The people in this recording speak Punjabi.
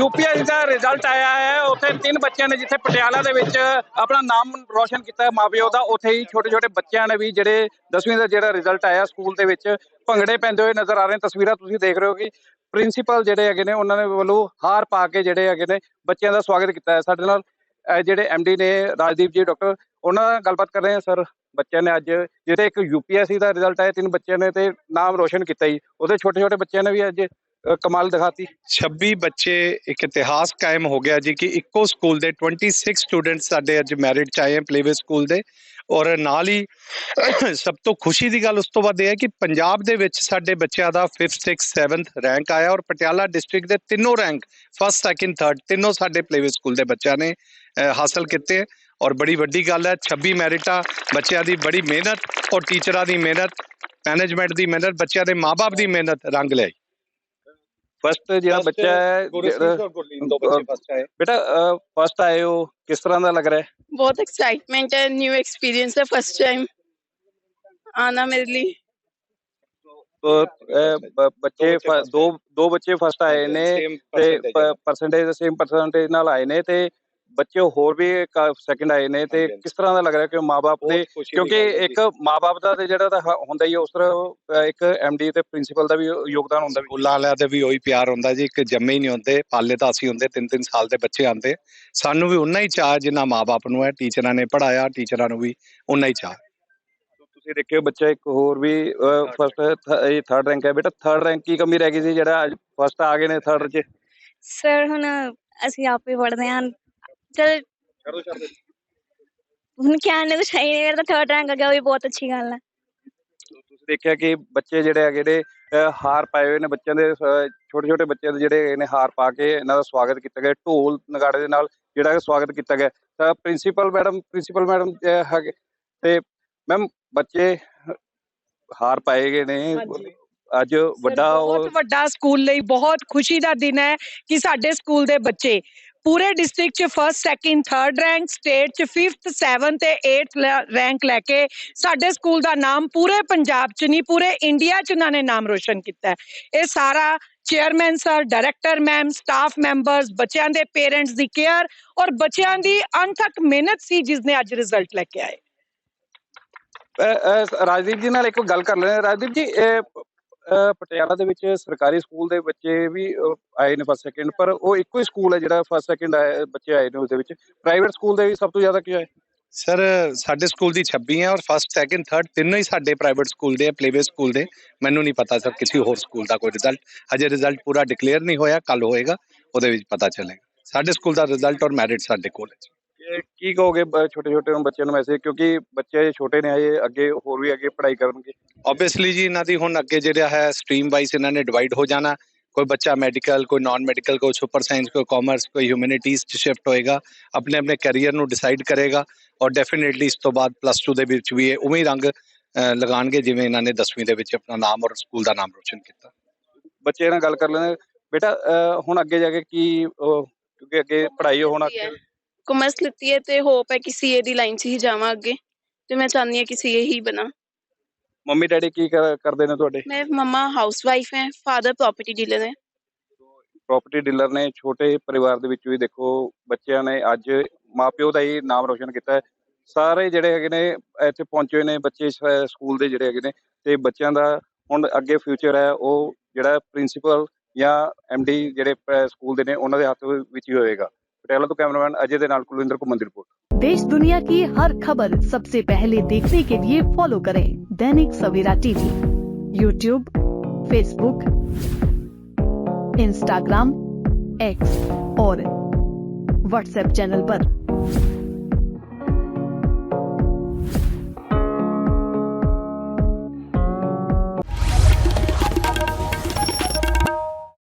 ਜਿੱਥੇ ਯੂਪੀਐਸਸੀ ਦਾ ਰਿਜ਼ਲਟ ਆਇਆ ਹੈ। ਉੱਥੇ ਤਿੰਨ ਬੱਚਿਆਂ ਨੇ ਜਿੱਥੇ ਪਟਿਆਲਾ ਦੇ ਵਿੱਚ ਆਪਣਾ ਨਾਮ ਰੋਸ਼ਨ ਕੀਤਾ ਹੈ, ਮਾਪਿਓ ਦਾ, ਉੱਥੇ ਹੀ ਛੋਟੇ ਛੋਟੇ ਬੱਚਿਆਂ ਨੇ ਵੀ ਜਿਹੜੇ 10ਵੀਂ ਦਾ ਜਿਹੜਾ ਰਿਜ਼ਲਟ ਆਇਆ ਸਕੂਲ ਦੇ ਵਿੱਚ, ਭੰਗੜੇ ਪੈਂਦੇ ਹੋਏ ਨਜ਼ਰ ਆ ਰਹੇ ਤਸਵੀਰਾਂ ਤੁਸੀਂ ਦੇਖ ਰਹੇ ਹੋ ਕਿ ਪ੍ਰਿੰਸੀਪਲ ਜਿਹੜੇ ਹੈਗੇ ਨੇ, ਉਹਨਾਂ ਨੇ ਵੱਲੋਂ ਹਾਰ ਪਾ ਕੇ ਜਿਹੜੇ ਹੈਗੇ ਨੇ, ਬੱਚਿਆਂ ਦਾ ਸਵਾਗਤ ਕੀਤਾ ਹੈ। ਸਾਡੇ ਨਾਲ, ਅਹ, ਜਿਹੜੇ ਐਮਡੀ ਨੇ ਰਾਜਦੀਪ ਜੀ ਡਾਕਟਰ ਉਹਨਾਂ ਨਾਲ ਗੱਲਬਾਤ ਕਰ ਰਹੇ ਹਾਂ, ਸਰ। ਬੱਚਿਆਂ ਨੇ ਅੱਜ ਜਿਹੜੇ ਇੱਕ ਯੂਪੀਐਸਸੀ ਦਾ ਰਿਜ਼ਲਟ ਆਇਆ, ਤਿੰਨ ਬੱਚਿਆਂ ਨੇ ਤੇ ਨਾਮ ਰੋਸ਼ਨ ਕੀਤਾ ਜੀ। ਉਹਦੇ ਛੋਟੇ ਛੋਟੇ ਬੱਚਿਆਂ ਨੇ ਵੀ ਅੱਜ ਕਮਾਲ ਦਿਖਾਤੀ। 26 ਬੱਚੇ ਇੱਕ ਇਤਿਹਾਸ ਕਾਇਮ ਹੋ ਗਿਆ ਜੀ ਕਿ ਇੱਕੋ ਸਕੂਲ ਦੇ 26 ਸਟੂਡੈਂਟਸ ਸਾਡੇ ਅੱਜ ਮੈਰਿਟ ਚ ਆਏ ਹਨ ਪਲੇਵੇ ਸਕੂਲ ਦੇ। ਔਰ ਨਾਲ ਹੀ ਸਭ ਤੋਂ ਖੁਸ਼ੀ ਦੀ ਗੱਲ ਉਸ ਤੋਂ ਬਾਅਦ ਇਹ ਹੈ ਕਿ ਪੰਜਾਬ ਦੇ ਵਿੱਚ ਸਾਡੇ ਬੱਚਿਆਂ ਦਾ 5th 6th 7th ਰੈਂਕ ਆਇਆ ਔਰ ਪਟਿਆਲਾ ਡਿਸਟ੍ਰਿਕਟ ਦੇ ਤਿੰਨੋਂ ਰੈਂਕ ਫਸਟ ਸੈਕਿੰਡ ਥਰਡ ਤਿੰਨੋਂ ਸਾਡੇ ਪਲੇਵੇ ਸਕੂਲ ਦੇ ਬੱਚਿਆਂ ਨੇ ਹਾਸਲ ਕੀਤੇ। ਔਰ ਬੜੀ ਵੱਡੀ ਗੱਲ ਹੈ 26 ਮੈਰਿਟਾਂ ਬੱਚਿਆਂ ਦੀ ਬੜੀ ਮਿਹਨਤ ਔਰ ਟੀਚਰਾਂ ਦੀ ਮਿਹਨਤ ਮੈਨੇਜਮੈਂਟ ਦੀ ਮਿਹਨਤ, ਬੱਚਿਆਂ ਦੇ ਮਾਪੇ ਦੀ ਮਿਹਨਤ ਰੰਗ ਲਿਆਈ। ਫਸਟ ਜਿਹੜਾ ਬੱਚਾ ਹੈ ਬੇਟਾ ਫਸਟ ਆਏ ਹੋ ਕਿਸ ਤਰ੍ਹਾਂ ਦਾ ਲੱਗ ਰਿਹਾ ਹੈ? ਬਹੁਤ ਐਕਸਾਈਟਮੈਂਟ ਹੈ ਨਿਊ ਐਕਸਪੀਰੀਅੰਸ ਹੈ ਫਸਟ ਟਾਈਮ ਆਣਾ ਮੇਰੇ ਲਈ। ਬੱਚੇ ਦੋ ਦੋ ਬੱਚੇ ਫਸਟ ਆਏ ਨੇ ਤੇ ਪਰਸੈਂਟੇਜ ਸੇਮ ਪਰਸੈਂਟੇਜ ਨਾਲ ਆਏ ਨੇ ਤੇ ਬੱਚੇ ਹੋਰ ਵੀ ਸੈਕਿੰਡ ਆਏ ਨੇ ਤੇ। ਕਿਸ ਤਰ੍ਹਾਂ ਦਾ ਲੱਗ ਰਿਹਾ ਕਿ ਮਾਪੇ ਦੀ ਕਿਉਂਕਿ। ਇੱਕ ਮਾਪੇ ਦਾ ਤੇ ਜਿਹੜਾ ਤਾਂ ਹੁੰਦਾ ਹੀ ਉਸ ਤਰ੍ਹਾਂ ਇੱਕ ਐਮਡੀ ਤੇ ਪ੍ਰਿੰਸੀਪਲ ਦਾ ਵੀ ਯੋਗਦਾਨ ਹੁੰਦਾ ਵੀ ਸਕੂਲਾਂ ਵਾਲਿਆਂ ਦੇ ਵੀ ਉਹੀ ਪਿਆਰ ਹੁੰਦਾ ਜੀ ਇੱਕ ਜੰਮੇ ਹੀ ਨਹੀਂ ਹੁੰਦੇ ਪਾਲੇ ਤਾਂ ਅਸੀਂ ਹੁੰਦੇ ਤਿੰਨ ਤਿੰਨ ਸਾਲ ਦੇ ਬੱਚੇ ਆਂਦੇ ਸਾਨੂੰ ਵੀ ਉਨਾ ਹੀ ਚਾਹ ਜਿੰਨਾ ਮਾਪੇ ਨੂੰ ਹੈ ਟੀਚਰਾਂ ਨੇ ਪੜਾਇਆ ਟੀਚਰਾਂ ਨੂੰ ਵੀ ਉਨਾ ਹੀ ਚਾਹ ਤੁਸੀਂ ਦੇਖਿਓ ਬੱਚਾ ਇੱਕ ਹੋਰ ਵੀ ਫਸਟ ਇਹ ਥਰਡ ਰੈਂਕ ਹੈ ਬੇਟਾ ਥਰਡ ਰੈਂਕ ਕੀ ਕਮੀ ਰਹਿ ਗਈ ਸੀ ਜਿਹੜਾ ਫਸਟ ਆ ਗਏ ਨੇ ਥਰਡ 'ਚ ਸਰ ਹੁਣ ਅਸੀਂ ਆਪੇ ਪੜ੍ਹਦੇ ਹਾਂ ਚਲ ਹੁਣ ਕਹਿਣ ਨੂੰ ਕੁਛ ਹੈ ਹੀ ਨਹੀਂ ਮੇਰਾ ਤਾਂ ਥਰਡ ਰੈਂਕ ਆ ਗਿਆ ਉਹ ਵੀ ਬਹੁਤ ਅੱਛੀ ਗੱਲ ਹੈ ਤੁਸੀਂ ਦੇਖਿਆ ਕਿ ਬੱਚੇ ਜਿਹੜੇ ਹੈਗੇ ਨੇ ਅਹ ਹਾਰ ਪਾਏ ਹੋਏ ਨੇ ਬੱਚਿਆਂ ਦੇ ਛੋਟੇ ਛੋਟੇ ਬੱਚਿਆਂ ਦੇ ਜਿਹੜੇ ਹੈਗੇ ਨੇ ਹਾਰ ਪਾ ਕੇ ਇਹਨਾਂ ਦਾ ਸਵਾਗਤ ਕੀਤਾ ਗਿਆ ਢੋਲ ਨਗਾੜੇ ਦੇ ਨਾਲ ਜਿਹੜਾ ਕਿ ਸਵਾਗਤ ਕੀਤਾ ਗਿਆ। ਤਾਂ ਪ੍ਰਿੰਸੀਪਲ ਮੈਡਮ ਪ੍ਰਿੰਸੀਪਲ ਮੈਡਮ ਹੈਗੇ। ਤੇ ਮੈਮ ਬੱਚੇ ਹਾਰ ਪਾਏ ਗਏ ਨੇ। ਹਾਂਜੀ। ਅੱਜ ਵੱਡਾ ਉਹ ਬਹੁਤ ਵੱਡਾ ਸਕੂਲ ਲਈ ਬਹੁਤ ਖੁਸ਼ੀ ਦਾ ਦਿਨ ਹੈ ਕਿ ਸਾਡੇ ਸਕੂਲ ਦੇ ਬੱਚੇ ਪੂਰੇ ਡਿਸਟ੍ਰਿਕਟ ਚ first second third rank state ਚ 5th 7th ਤੇ 8th ਰੈਂਕ ਲੈ ਕੇ ਸਾਡੇ ਸਕੂਲ ਦਾ ਨਾਮ ਪੂਰੇ ਪੰਜਾਬ ਚ ਨਹੀਂ ਪੂਰੇ ਇੰਡੀਆ ਚ ਉਹਨਾਂ ਨੇ ਨਾਮ ਰੋਸ਼ਨ ਕੀਤਾ ਹੈ ਇਹ ਸਾਰਾ chairman sir director ma'am staff members ਬੱਚਿਆਂ ਦੇ ਪੇਰੈਂਟਸ ਦੀ ਕੇਅਰ ਔਰ ਬੱਚਿਆਂ ਦੀ ਅਣਥੱਕ ਮਿਹਨਤ ਸੀ ਜਿਸ ਨੇ ਅੱਜ ਰਿਜ਼ਲਟ ਲੈ ਕੇ ਆਏ ਅਹ, ਅਹ, ਰਾਜਦੀਪ ਜੀ ਨਾਲ ਇੱਕ ਗੱਲ ਕਰ ਲੈਣੇ ਰਾਜਦੀਪ ਜੀ ਇਹ ਅਹ, ਪਟਿਆਲਾ ਦੇ ਵਿੱਚ ਸਰਕਾਰੀ ਸਕੂਲ ਦੇ ਬੱਚੇ ਵੀ ਆਏ ਨੇ ਫਸਟ ਸੈਕਿੰਡ ਪਰ ਉਹ ਇੱਕੋ ਹੀ ਸਕੂਲ ਹੈ ਜਿਹੜਾ ਫਸਟ ਸੈਕਿੰਡ ਆਏ, ਬੱਚੇ ਆਏ ਨੇ ਉਹਦੇ ਵਿੱਚ। ਪ੍ਰਾਈਵੇਟ ਸਕੂਲ ਦੇ ਵੀ ਸਭ ਤੋਂ ਜ਼ਿਆਦਾ ਕੀ ਆਏ? ਸਰ ਸਾਡੇ ਸਕੂਲ ਦੀ 26 ਹੈ ਔਰ ਫਸਟ ਸੈਕਿੰਡ ਥਰਡ ਤਿੰਨੋਂ ਹੀ ਸਾਡੇ ਪ੍ਰਾਈਵੇਟ ਸਕੂਲ ਦੇ ਪਲੇਵੇ ਸਕੂਲ ਦੇ। ਮੈਨੂੰ ਨਹੀਂ ਪਤਾ ਸਰ ਕਿਸੇ ਹੋਰ ਸਕੂਲ ਦਾ ਕੋਈ ਰਿਜ਼ਲਟ ਅਜੇ ਰਿਜ਼ਲਟ ਪੂਰਾ ਡਿਕਲੇਅਰ ਨਹੀਂ ਹੋਇਆ ਕੱਲ ਹੋਏਗਾ, ਉਹਦੇ ਵਿੱਚ ਪਤਾ ਚੱਲੇਗਾ। ਸਾਡੇ ਸਕੂਲ ਦਾ ਰਿਜ਼ਲਟ ਔਰ ਮੈਰਿਟ ਸਾਡੇ ਕੋਲ ਹੈ। ਕੀ ਕਹੋਗੇ ਛੋਟੇ ਛੋਟੇ ਬੱਚਿਆਂ ਨੂੰ ਵੈਸੇ ਕਿਉਂਕਿ ਬੱਚੇ ਛੋਟੇ ਨੇ ਹਜੇ ਅੱਗੇ ਹੋਰ ਵੀ ਅੱਗੇ ਪੜ੍ਹਾਈ ਕਰਨਗੇ। ਆਬਵੀਅਸਲੀ ਜੀ ਇਹਨਾਂ ਦੀ ਹੁਣ ਅੱਗੇ ਜਿਹੜਾ ਹੈ ਸਟਰੀਮ ਵਾਈਜ਼ ਇਹਨਾਂ ਨੇ ਡਿਵਾਈਡ ਹੋ ਜਾਣਾ। ਕੋਈ ਬੱਚਾ ਮੈਡੀਕਲ ਕੋਈ ਨਾਨ ਮੈਡੀਕਲ ਕੋਈ ਸੁਪਰ ਸਾਇੰਸ ਕੋਈ ਕਾਮਰਸ ਕੋਈ ਹਿਊਮੈਨਿਟੀਜ਼ ਚ ਸ਼ਿਫਟ ਹੋਏਗਾ ਆਪਣੇ ਆਪਣੇ ਕੈਰੀਅਰ ਨੂੰ ਡਿਸਾਈਡ ਕਰੇਗਾ ਔਰ ਡੈਫੀਨਿਟਲੀ ਇਸ ਤੋਂ ਬਾਅਦ ਪਲੱਸ 2 ਦੇ ਵਿੱਚ ਵੀ ਇਹ ਉਵੇਂ ਹੀ ਰੰਗ ਅਹ, ਲਗਾਉਣਗੇ ਜਿਵੇਂ ਇਹਨਾਂ ਨੇ 10ਵੀਂ ਦੇ ਵਿੱਚ ਆਪਣਾ ਨਾਮ ਔਰ ਸਕੂਲ ਦਾ ਨਾਮ ਰੋਸ਼ਨ ਕੀਤਾ। ਬੱਚੇ ਨਾਲ ਗੱਲ ਕਰ ਲੈਣੇ ਬੇਟਾ ਹੁਣ ਅੱਗੇ ਜਾ ਕੇ ਕੀ ਕਿਉਂਕਿ ਅੱਗੇ ਪੜ੍ਹਾਈ ਹੋਣਾ ਕਾਮਰਸ ਲਿੱਤੀ ਹੈ ਤੇ ਹੋਪ ਹੈ ਕਿ ਸੀਏ ਦੀ ਲਾਈਨ 'ਚ ਹੀ ਜਾਵਾਂ ਅੱਗੇ ਤੇ ਮੈਂ ਚਾਹੁੰਦੀ ਹਾਂ ਕਿ ਸੀਏ ਹੀ ਬਣਾ। ਮੰਮੀ ਡੈਡੀ ਕੀ ਕਰਦੇ ਨੇ ਤੁਹਾਡੇ? ਮੇਰੇ ਮਮਾ ਹਾਊਸ ਵਾਈਫ ਹੈ ਫਾਦਰ ਪ੍ਰਾਪਰਟੀ ਡੀਲਰ ਹੈ। ਪ੍ਰਾਪਰਟੀ ਡੀਲਰ ਨੇ ਛੋਟੇ ਪਰਿਵਾਰ ਦੇ ਵਿੱਚ ਵੀ ਦੇਖੋ ਬੱਚਿਆਂ ਨੇ ਅੱਜ ਮਾਪਿਓ ਦਾ ਹੀ ਨਾਮ ਰੋਸ਼ਨ ਕੀਤਾ ਹੈ। ਸਾਰੇ ਜਿਹੜੇ ਹੈਗੇ ਨੇ ਇੱਥੇ ਪਹੁੰਚੇ ਹੋਏ ਨੇ ਬੱਚੇ ਸਕੂਲ ਦੇ ਜਿਹੜੇ ਹੈਗੇ ਨੇ ਤੇ ਬੱਚਿਆਂ ਦਾ ਹੁਣ ਅੱਗੇ ਫਿਊਚਰ ਹੈ ਉਹ ਜਿਹੜਾ ਪ੍ਰਿੰਸੀਪਲ ਜਾਂ ਐਮਡੀ ਜਿਹੜੇ ਸਕੂਲ ਦੇ ਨੇ ਉਹਨਾਂ ਦੇ ਹੱਥ ਵਿੱਚ ਹੀ ਹੋਏਗਾ। ਪਟਿਆਲਾ ਤੋਂ ਕੈਮਰਾਮੈਨ ਅਜੇ ਦੇ ਨਾਲ ਕੁਲਵਿੰਦਰ ਘੁੰਮਣ ਦੀ ਰਿਪੋਰਟ देश दुनिया की हर खबर सबसे पहले देखने के लिए फॉलो करें Dainik Savera TV YouTube Facebook Instagram X और व्हाट्सएप चैनल पर।